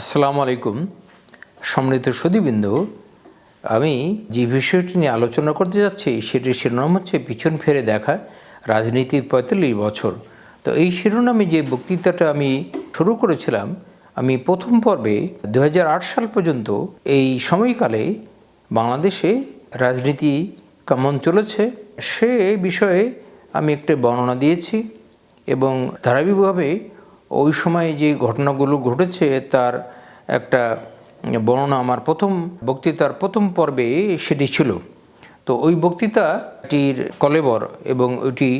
আসসালামু আলাইকুম। সম্মানিত সুদীবৃন্দ আমি যে বিষয়টি নিয়ে আলোচনা করতে যাচ্ছি, সেটির শিরোনাম হচ্ছে পিছন ফিরে দেখা, রাজনীতির পঁয়তাল্লিশ বছর। তো এই শিরোনামে যে বক্তৃতাটা আমি শুরু করেছিলাম, আমি প্রথম পর্বে দু হাজার আট সাল পর্যন্ত এই সময়কালে বাংলাদেশে রাজনীতি কেমন চলেছে, সে বিষয়ে আমি একটা বর্ণনা দিয়েছি এবং ধারাবাহিকভাবে ওই সময়ে যে ঘটনাগুলো ঘটেছে, তার একটা বর্ণনা আমার প্রথম বক্তৃতার প্রথম পর্বে সেটি ছিল। তো ওই বক্তৃতাটির কলেবর এবং ওইটি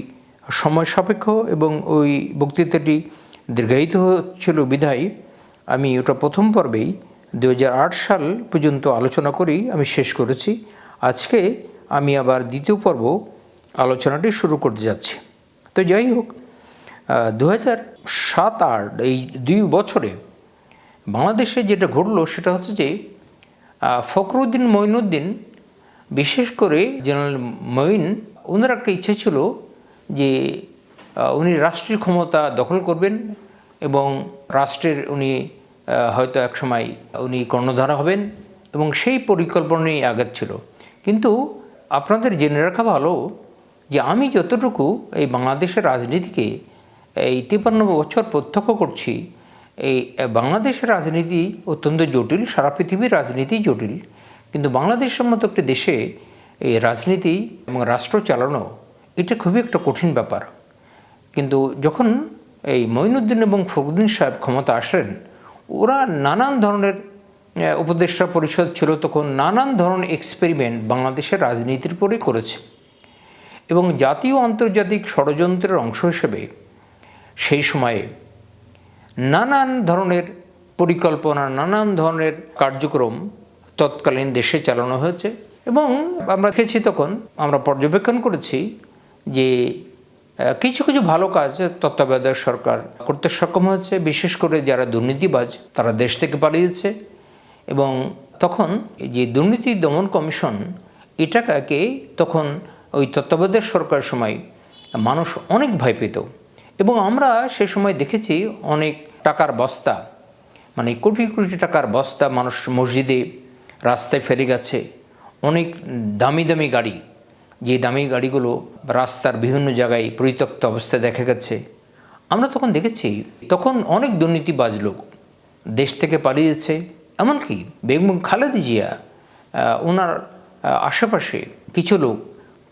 সময় সাপেক্ষ এবং ওই বক্তৃতাটি দীর্ঘায়িত হচ্ছিল বিধায় আমি ওটা প্রথম পর্বেই দু হাজার আট সাল পর্যন্ত আলোচনা করেই আমি শেষ করেছি। আজকে আমি আবার দ্বিতীয় পর্ব আলোচনাটি শুরু করতে যাচ্ছি। তো যাই হোক দু হাজার সাত আট, এই দুই বছরে বাংলাদেশে যেটা ঘটলো সেটা হচ্ছে যে ফখরুদ্দিন মঈনুদ্দিন, বিশেষ করে জেনারেল মঈন ওনার একটা ইচ্ছে ছিল যে উনি রাষ্ট্রীয় ক্ষমতা দখল করবেন এবং রাষ্ট্রের উনি হয়তো একসময় উনি কর্ণধারা হবেন এবং সেই পরিকল্পনাই আঘাত ছিল। কিন্তু আপনাদের জেনে রাখা ভালো যে, আমি যতটুকু এই বাংলাদেশের রাজনীতিকে এই তিপ্পান্ন বছর প্রত্যক্ষ করছি, এই বাংলাদেশের রাজনীতি অত্যন্ত জটিল, সারা পৃথিবীর রাজনীতি জটিল। কিন্তু বাংলাদেশের মতো একটি দেশে এই রাজনীতি এবং রাষ্ট্র চালানো, এটা খুবই একটা কঠিন ব্যাপার। কিন্তু যখন এই মঈনুদ্দিন এবং ফখরুদ্দিন সাহেব ক্ষমতা আসেন ওরা নানান ধরনের উপদেষ্টা পরিষদ ছিল, তখন নানান ধরনের এক্সপেরিমেন্ট বাংলাদেশের রাজনীতির উপরে করেছে। এবং জাতীয় আন্তর্জাতিক ষড়যন্ত্রের অংশ হিসেবে সেই সময়ে নানান ধরনের পরিকল্পনা, নানান ধরনের কার্যক্রম তৎকালীন দেশে চালানো হয়েছে এবং আমরা দেখেছি তখন, আমরা পর্যবেক্ষণ করেছি যে কিছু কিছু ভালো কাজ তত্ত্বাবধায়ক সরকার করতে সক্ষম হয়েছে, বিশেষ করে যারা দুর্নীতিবাজ তারা দেশ থেকে পালিয়েছে এবং তখন যে দুর্নীতি দমন কমিশন, এটাকে তখন ওই তত্ত্বাবধায়ক সরকারের সময় মানুষ অনেক ভয় পেত। এবং আমরা সে সময় দেখেছি অনেক টাকার বস্তা মানে কোটি কোটি টাকার বস্তা মানুষ মসজিদে রাস্তায় ফেলে গেছে। অনেক দামি দামি গাড়ি, যে দামি গাড়িগুলো রাস্তার বিভিন্ন জায়গায় পরিত্যক্ত অবস্থায় দেখা গেছে। আমরা তখন দেখেছি, তখন অনেক দুর্নীতিবাজ লোক দেশ থেকে পালিয়েছে। এমনকি বেগম খালেদা জিয়া ওনার আশেপাশে কিছু লোক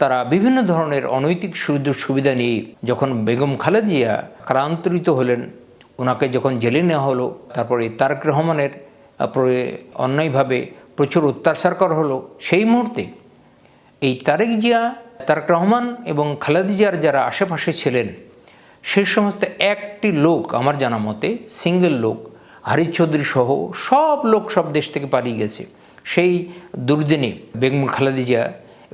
তারা বিভিন্ন ধরনের অনৈতিক সুযোগ সুবিধা নিয়ে যখন বেগম খালেদিয়া ক্রান্তরিত হলেন, ওনাকে যখন জেলে নেওয়া হলো, তারপরে তারেক রহমানের অন্যায়ভাবে প্রচুর অত্যাচার করা হলো, সেই মুহূর্তে এই তারেক জিয়া, তারেক রহমান এবং খালেদা জিয়ার যারা আশেপাশে ছিলেন সেই সমস্ত একটি লোক আমার জানা মতে সিঙ্গেল লোক হারিজ চৌধুরী সহ সব লোক সব দেশ থেকে পালিয়ে গেছে। সেই দুর্দিনে বেগম খালেদা জিয়া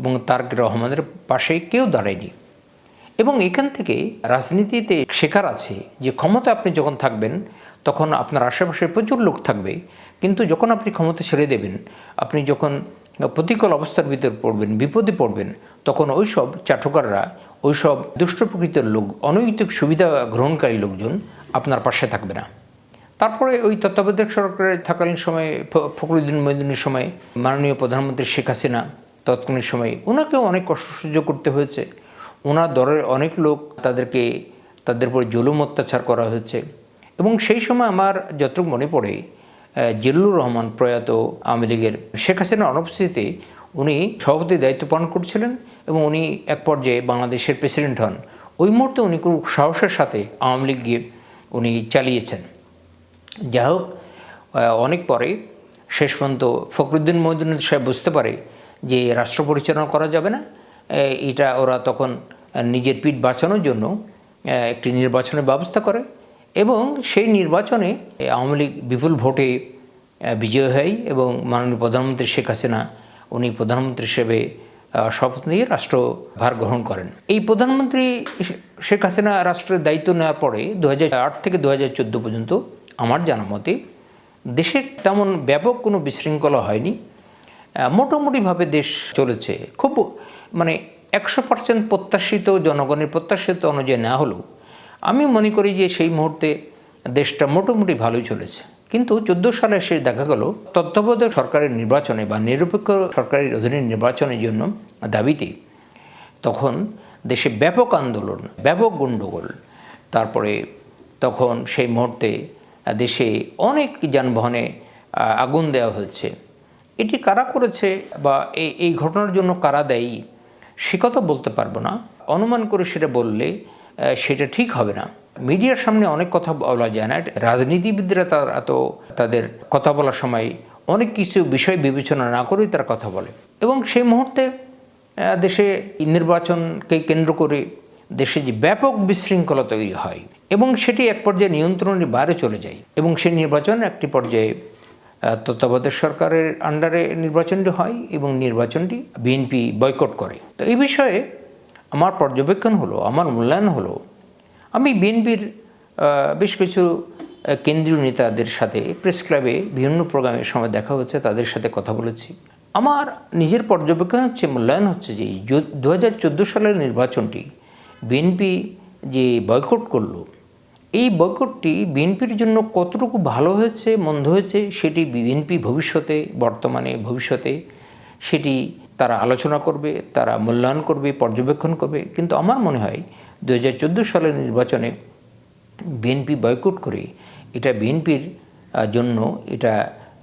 এবং তারেক রহমানের পাশে কেউ দাঁড়ায়নি। এবং এখান থেকে রাজনীতিতে শেখার আছে যে ক্ষমতা আপনি যখন থাকবেন, তখন আপনার আশেপাশে প্রচুর লোক থাকবে। কিন্তু যখন আপনি ক্ষমতা ছেড়ে দেবেন, আপনি যখন প্রতিকূল অবস্থার ভিতরে পড়বেন, বিপদে পড়বেন, তখন ওইসব চাটকাররা, ওইসব দুষ্ট প্রকৃতির লোক, অনৈতিক সুবিধা গ্রহণকারী লোকজন আপনার পাশে থাকবে না। তারপরে ওই তত্ত্বাবধায়ক সরকারের থাকালীন সময়ে ফখরুদ্দিন মহিউদ্দিনের সময় মাননীয় প্রধানমন্ত্রী শেখ হাসিনা তৎকালীন সময়ে। ওনাকেও অনেক কষ্ট সহ্য করতে হয়েছে। ওনার দলের অনেক লোক তাদেরকে, তাদের উপর জুলুম অত্যাচার করা হয়েছে। এবং সেই সময় আমার যতটুকু মনে পড়ে জিল্লুর রহমান প্রয়াত আওয়ামী লীগের শেখ হাসিনার অনুপস্থিতিতে উনি সভাপতি দায়িত্ব পালন করছিলেন এবং উনি এক পর্যায়ে বাংলাদেশের প্রেসিডেন্ট হন। ওই মুহূর্তে উনি খুব সাহসের সাথে আওয়ামী লীগ গিয়ে উনি চালিয়েছেন। যাই হোক অনেক পরে শেষ পর্যন্ত ফখরুদ্দিন মহিউদ্দিন সাহেব বুঝতে পারে যে রাষ্ট্র পরিচালনা করা যাবে না এটা ওরা তখন নিজের পিঠ বাঁচানোর জন্য একটি নির্বাচনের ব্যবস্থা করে এবং সেই নির্বাচনে আওয়ামী লীগ বিপুল ভোটে বিজয় হয় এবং মাননীয় প্রধানমন্ত্রী শেখ হাসিনা, উনি প্রধানমন্ত্রী হিসেবে শপথ নিয়ে রাষ্ট্রভার গ্রহণ করেন। এই প্রধানমন্ত্রী শেখ হাসিনা রাষ্ট্রের দায়িত্ব নেওয়ার পরে দু হাজার আট থেকে দু হাজার চোদ্দ পর্যন্ত আমার জানা মতে দেশে তেমন ব্যাপক কোনো বিশৃঙ্খলা হয়নি। মোটামুটিভাবে দেশ চলেছে। খুব মানে একশো পার্সেন্ট প্রত্যাশিত জনগণের প্রত্যাশিত অনুযায়ী না হলেও আমি মনে করি যে সেই মুহূর্তে দেশটা মোটামুটি ভালোই চলেছে। কিন্তু চোদ্দ সালে এসে দেখা গেল, তত্ত্বাবধায়ক সরকারের নির্বাচনে বা নিরপেক্ষ সরকারের অধীনে নির্বাচনের জন্য দাবিতে তখন দেশে ব্যাপক আন্দোলন, ব্যাপক গণ্ডগোল তারপরে তখন সেই মুহূর্তে দেশে অনেক যানবাহনে আগুন দেওয়া হয়েছে। এটি কারা করেছে বা এই এই ঘটনার জন্য কারা দেয়ী, সে কথা বলতে পারব না। অনুমান করে সেটা বললে সেটা ঠিক হবে না। মিডিয়ার সামনে অনেক কথা বলা যায় না। রাজনীতিবিদরা তার এত তাদের কথা বলার সময় অনেক কিছু বিষয় বিবেচনা না করেই তারা কথা বলে। এবং সেই মুহূর্তে দেশে নির্বাচনকে কেন্দ্র করে দেশে যে ব্যাপক বিশৃঙ্খলা তৈরি হয় এবং সেটি এক পর্যায়ে নিয়ন্ত্রণের বাইরে চলে যায় এবং সেই নির্বাচন একটি পর্যায়ে তত্ত্বাবধায়ক সরকারের আন্ডারে নির্বাচনটি হয় এবং নির্বাচনটি বিএনপি বয়কট করে। তো এই বিষয়ে আমার পর্যবেক্ষণ হলো, আমার মূল্যায়ন হলো, আমি বিএনপির বেশ কিছু কেন্দ্রীয় নেতাদের সাথে প্রেস ক্লাবে বিভিন্ন প্রোগ্রামের সময় দেখা হচ্ছে, তাদের সাথে কথা বলেছি। আমার নিজের পর্যবেক্ষণ হচ্ছে, মূল্যায়ন হচ্ছে যে, দু হাজার চোদ্দ সালের নির্বাচনটি বিএনপি যে বয়কট করল এই বয়কটটি বিএনপির জন্য কতটুকু ভালো হয়েছে মন্দ হয়েছে সেটি বিএনপি ভবিষ্যতে বর্তমানে ভবিষ্যতে সেটি তারা আলোচনা করবে তারা মূল্যায়ন করবে পর্যবেক্ষণ করবে। কিন্তু আমার মনে হয় দু হাজার চোদ্দ সালের নির্বাচনে বিএনপি বয়কট করে এটা বিএনপির জন্য এটা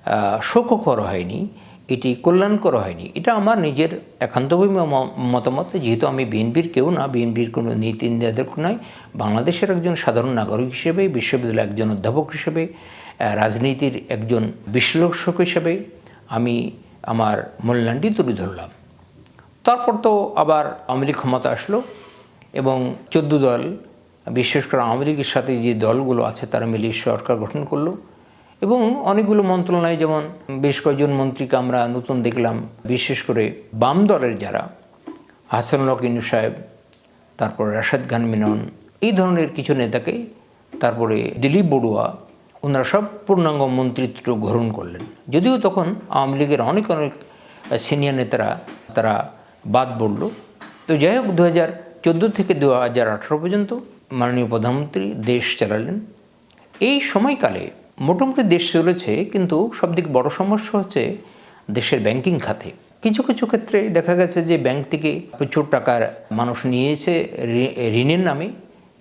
আহ, শোককর হয়নি। এটি কল্যাণকর হয়নি। এটা আমার নিজের একান্তভাবে মতামত। যেহেতু আমি বিএনপির কেউ না, বিএনপির কোনো নীতি নির্ধারক নয়। বাংলাদেশের একজন সাধারণ নাগরিক হিসেবে, বিশ্ববিদ্যালয়ের একজন অধ্যাপক হিসেবে রাজনীতির একজন বিশ্লেষক হিসেবে আমি আমার মূল্যায়নটি তুলে ধরলাম। তারপর তো আবার আওয়ামী লীগ ক্ষমতা আসলো এবং চোদ্দ দল, বিশেষ করে আওয়ামী লীগের সাথে যে দলগুলো আছে, তারা মিলিয়ে সরকার গঠন করল। এবং অনেকগুলো মন্ত্রণালয়, যেমন বেশ কয়েকজন মন্ত্রীকে আমরা নতুন দেখলাম, বিশেষ করে বাম দলের যারা হাসানুল হক ইনু সাহেব, তারপর রাশাদ খান মিনন, এই ধরনের কিছু নেতাকে তারপরে দিলীপ বড়ুয়া, ওনারা সব পূর্ণাঙ্গ মন্ত্রিত্ব গ্রহণ করলেন। যদিও তখন আওয়ামী লীগের অনেক অনেক সিনিয়র নেতারা তারা বাদ পড়ল। তো যাই হোক দু হাজার চোদ্দ থেকে দু হাজার আঠারো পর্যন্ত মাননীয় প্রধানমন্ত্রী দেশ চালালেন। এই সময়কালে মোটামুটি দেশ চলেছে, কিন্তু সবথেকে বড় সমস্যা হচ্ছে দেশের ব্যাংকিং খাতে। কিছু কিছু ক্ষেত্রে দেখা গেছে যে ব্যাংক থেকে প্রচুর টাকার মানুষ নিয়েছে ঋণের নামে,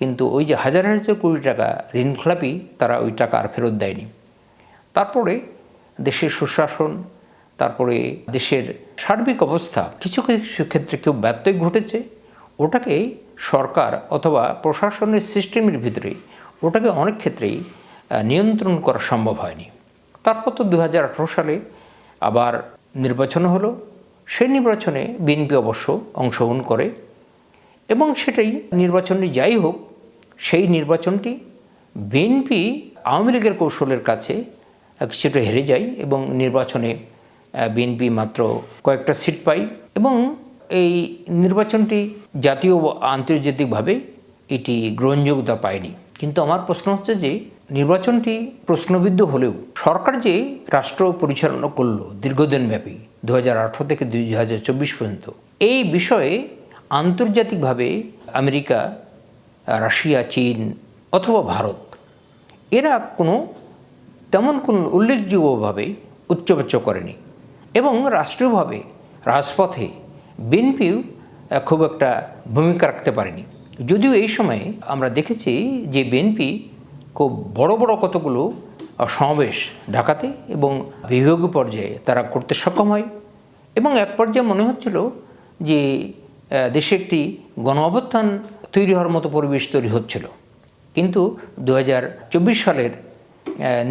কিন্তু ওই যে হাজার হাজার কোটি টাকা ঋণ খেলাপি তারা ওই টাকা আর ফেরত দেয়নি। তারপরে দেশের সুশাসন, তারপরে দেশের সার্বিক অবস্থা, কিছু কিছু ক্ষেত্রে কেউ ব্যত্যয় ঘটেছে, ওটাকে সরকার অথবা প্রশাসনের সিস্টেমের ভিতরে, ওটাকে অনেক ক্ষেত্রেই নিয়ন্ত্রণ করা সম্ভব হয়নি। তারপর তো দু হাজার আঠেরো সালে আবার নির্বাচন হলো। সেই নির্বাচনে বিএনপি অবশ্য অংশগ্রহণ করে এবং সেটাই নির্বাচনটি যাই হোক, সেই নির্বাচনটি বিএনপি আওয়ামী লীগের কৌশলের কাছে কিছুটা হেরে যায় এবং নির্বাচনে বিএনপি মাত্র কয়েকটা সিট পায় এবং এই নির্বাচনটি জাতীয় আন্তর্জাতিকভাবে এটি গ্রহণযোগ্যতা পায়নি। কিন্তু আমার প্রশ্ন হচ্ছে যে নির্বাচনটি প্রশ্নবিদ্ধ হলেও সরকার যে রাষ্ট্র পরিচালনা করল দীর্ঘদিন ব্যাপী দু থেকে দু হাজার চব্বিশ পর্যন্ত, এই বিষয়ে আন্তর্জাতিকভাবে আমেরিকা, রাশিয়া, চীন অথবা ভারত, এরা কোনো তেমন কোনো উল্লেখযোগ্যভাবে উচ্চবাচ্য করেনি এবং রাষ্ট্রীয়ভাবে রাজপথে বিএনপিও খুব একটা ভূমিকা রাখতে পারেনি। যদিও এই সময়ে আমরা দেখেছি যে বিএনপি খুব বড় বড় কতগুলো সমাবেশ ঢাকাতে এবং বিভাগীয় পর্যায়ে তারা করতে সক্ষম হয়। এবং এক পর্যায়ে মনে হচ্ছিল যে দেশে একটি গণ তৈরি হওয়ার মতো পরিবেশ তৈরি হচ্ছিল। কিন্তু দু হাজার চব্বিশ সালের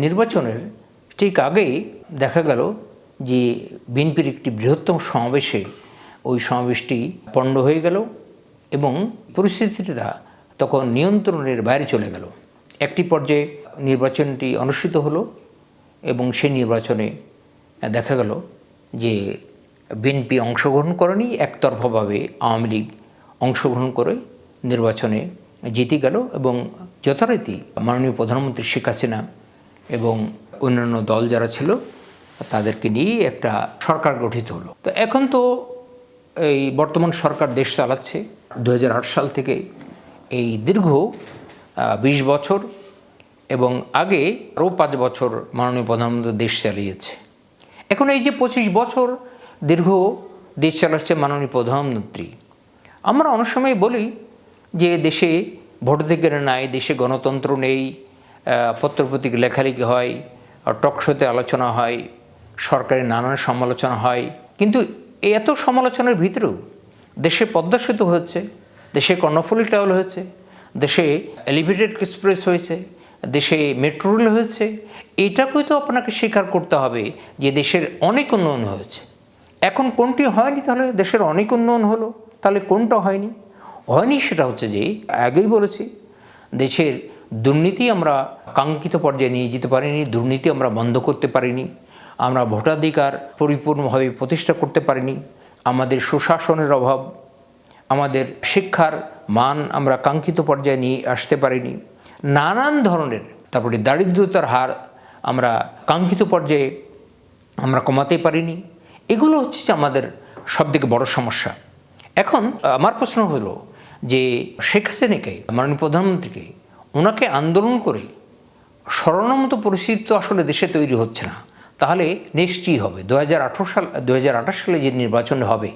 নির্বাচনের ঠিক আগেই দেখা গেল যে, বিএনপির একটি বৃহত্তম সমাবেশে ওই সমাবেশটি পণ্ড হয়ে গেল এবং পরিস্থিতিটা তখন নিয়ন্ত্রণের বাইরে চলে গেল। একটি পর্যায়ে নির্বাচনটি অনুষ্ঠিত হলো এবং সেই নির্বাচনে দেখা গেল যে বিএনপি অংশগ্রহণ করেনি, একতরফাভাবে আওয়ামী লীগ অংশগ্রহণ করে নির্বাচনে জিতে গেল এবং যথারীতি মাননীয় প্রধানমন্ত্রী শেখ হাসিনা এবং অন্যান্য দল যারা ছিল তাদেরকে নিয়ে একটা সরকার গঠিত হলো। তো এখন তো এই বর্তমান সরকার দেশ চালাচ্ছে। দু হাজার আট সাল থেকে এই দীর্ঘ বিশ বছর এবং আগে আরও পাঁচ বছর মাননীয় প্রধানমন্ত্রী দেশ চালিয়েছে। এখন এই যে পঁচিশ বছর দীর্ঘ দেশ চালাচ্ছে মাননীয় প্রধানমন্ত্রী, আমরা অনেক সময় বলি যে দেশে ভোটাধিকার নাই, দেশে গণতন্ত্র নেই পত্রপত্রিক লেখালেখি হয় টকশোতে আলোচনা হয় সরকারের নানান সমালোচনা হয়। কিন্তু এত সমালোচনার ভিতরেও দেশে পদ্মা সেতু হচ্ছে দেশে কর্ণফুলি টাওয়ার হয়েছে দেশে এলিভেটেড এক্সপ্রেস হয়েছে, দেশে মেট্রো রেল হয়েছে, এটাকেও তো আপনাকে স্বীকার করতে হবে যে দেশের অনেক উন্নয়ন হয়েছে। এখন কোনটি হয়নি তাহলে দেশের অনেক উন্নয়ন হলো, তাহলে কোনটা হয়নি? হয়নি সেটা হচ্ছে যে, আগেই বলেছি, দেশের দুর্নীতি আমরা কাঙ্ক্ষিত পর্যায়ে নিয়ে যেতে পারিনি, দুর্নীতি আমরা বন্ধ করতে পারিনি, আমরা ভোটাধিকার পরিপূর্ণভাবে প্রতিষ্ঠা করতে পারিনি, আমাদের সুশাসনের অভাব আমাদের শিক্ষার মান আমরা কাঙ্ক্ষিত পর্যায়ে নিয়ে আসতে পারিনি। নানান ধরনের, তারপরে দারিদ্রতার হার আমরা কাঙ্ক্ষিত পর্যায়ে আমরা কমাতে পারিনি। এগুলো হচ্ছে যে আমাদের সবথেকে বড় সমস্যা। এখন আমার প্রশ্ন হলো যে শেখ হাসিনাকে, মাননীয় প্রধানমন্ত্রীকে ওনাকে আন্দোলন করে সরানোর মতো পরিস্থিতি তো আসলে দেশে তৈরি হচ্ছে না। তাহলে কী হবে? দু হাজার আঠেরো সাল, দুহাজার আঠাশ সালে যে নির্বাচন হবে,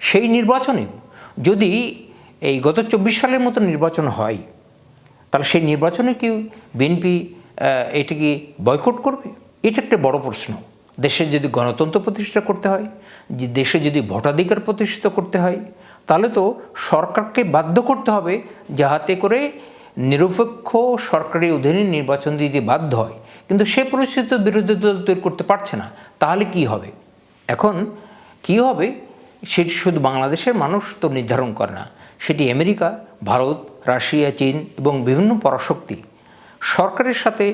সেই নির্বাচনে যদি এই গত চব্বিশ সালের মতো নির্বাচন হয়, তাহলে সেই নির্বাচনে কি বিএনপি এটা এটিকে বয়কট করবে? এটা একটা বড় প্রশ্ন। দেশে যদি গণতন্ত্র প্রতিষ্ঠা করতে হয়, যে দেশে যদি ভোটাধিকার প্রতিষ্ঠিত করতে হয়, তাহলে তো সরকারকে বাধ্য করতে হবে যাহাতে করে নিরপেক্ষ সরকারি অধীনে নির্বাচন দিতে বাধ্য হয়। কিন্তু সে পরিস্থিতি বিরোধী দল তৈরি করতে পারছে না। তাহলে কি হবে? এখন কি হবে? সেটি শুধু বাংলাদেশের মানুষ তো নির্ধারণ করে না, সেটি আমেরিকা, ভারত, রাশিয়া, চীন এবং বিভিন্ন পরাশক্তি। সরকারের সাথে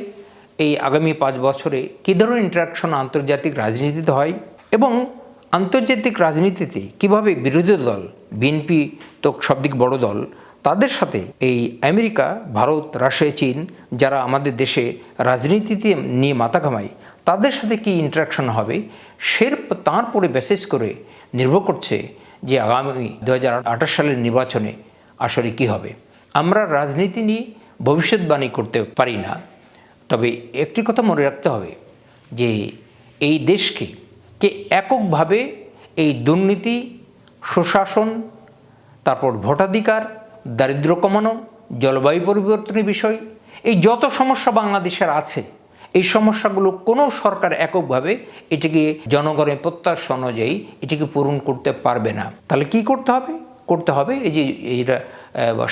এই আগামী পাঁচ বছরে কী ধরনের ইন্টারাকশন আন্তর্জাতিক রাজনীতিতে হয় এবং আন্তর্জাতিক রাজনীতিতে কীভাবে বিরোধী দল, বিএনপি তো সবদিক বড় দল, তাদের সাথে এই আমেরিকা, ভারত, রাশিয়া, চীন, যারা আমাদের দেশে রাজনীতিতে নিয়ে মাথা ঘামায়, তাদের সাথে কি ইন্টারাকশন হবে, সের তার পরে বেসিস করে নির্ভর করছে যে আগামী দু সালের নির্বাচনে আসলে কি হবে। আমরা রাজনীতি নিয়ে ভবিষ্যৎবাণী করতে পারি না, তবে একটি কথা মনে রাখতে হবে যে এই দেশকে কে এককভাবে এই দুর্নীতি, সুশাসন, তারপর ভোটাধিকার দারিদ্র কমানো, জলবায়ু পরিবর্তনের বিষয়, এই যত সমস্যা বাংলাদেশের আছে এই সমস্যাগুলো কোনো সরকার এককভাবে এটিকে জনগণের প্রত্যাশা অনুযায়ী এটিকে পূরণ করতে পারবে না। তাহলে কি করতে হবে? করতে হবে এই যে এইটা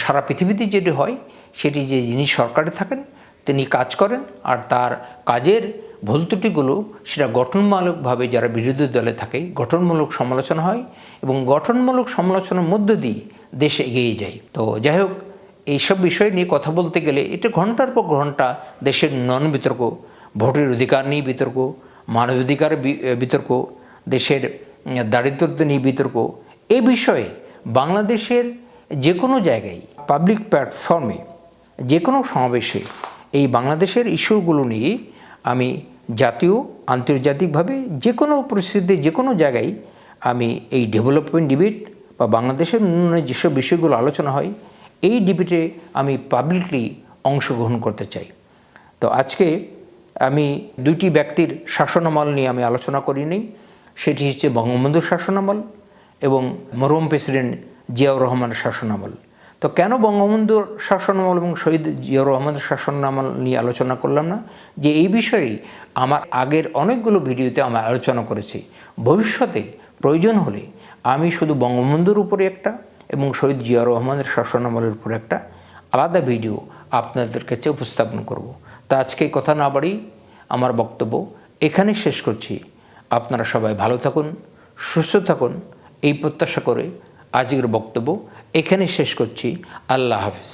সারা পৃথিবীতে যেটি হয়, সেটি যে যিনি সরকারে থাকেন, তিনি কাজ করেন আর তার কাজের ভুল ত্রুটিগুলো সেটা গঠনমূলকভাবে যারা বিরোধী দলে থাকে, গঠনমূলক সমালোচনা হয় এবং গঠনমূলক সমালোচনার মধ্য দিয়ে দেশ এগিয়ে যায়। তো যাই হোক, এইসব বিষয় নিয়ে কথা বলতে গেলে এটা ঘণ্টার পর ঘণ্টা দেশের নন বিতর্ক ভোটের অধিকার নিয়ে বিতর্ক মানবাধিকার বিতর্ক দেশের উম, দারিদ্রতা নিয়ে বিতর্ক এ বিষয়ে বাংলাদেশের যে কোনো জায়গায় পাবলিক প্ল্যাটফর্মে যে কোনো সমাবেশে এই বাংলাদেশের ইস্যুগুলো নিয়ে আমি জাতীয় আন্তর্জাতিকভাবে যে কোনো পরিস্থিতিতে যে কোনো জায়গায় আমি এই ডেভেলপমেন্ট ডিবেট বা বাংলাদেশের উন্নয়নের যেসব বিষয়গুলো আলোচনা হয় এই ডিবেটে আমি পাবলিকলি অংশগ্রহণ করতে চাই। তো আজকে আমি দুইটি ব্যক্তির শাসনামল নিয়ে আমি আলোচনা করিনি। সেটি হচ্ছে বঙ্গবন্ধুর শাসনামল এবং মরহুম প্রেসিডেন্ট জিয়াউর রহমানের শাসনামল। তো কেন বঙ্গবন্ধুর শাসনামল এবং শহীদ জিয়াউর রহমানের শাসনামল নিয়ে আলোচনা করলাম না? যে এই বিষয়ে আমার আগের অনেকগুলো ভিডিওতে আমি আলোচনা করেছি। ভবিষ্যতে প্রয়োজন হলে আমি শুধু বঙ্গবন্ধুর উপরে একটা এবং শহীদ জিয়াউর রহমানের শাসনামলের উপর একটা আলাদা ভিডিও আপনাদের কাছে উপস্থাপন করব। তা আজকে কথা না বাড়ি আমার বক্তব্য এখানে শেষ করছি। আপনারা সবাই ভালো থাকুন, সুস্থ থাকুন, এই প্রত্যাশা করে আজকের বক্তব্য এখানে শেষ করছি। আল্লাহ হাফিজ।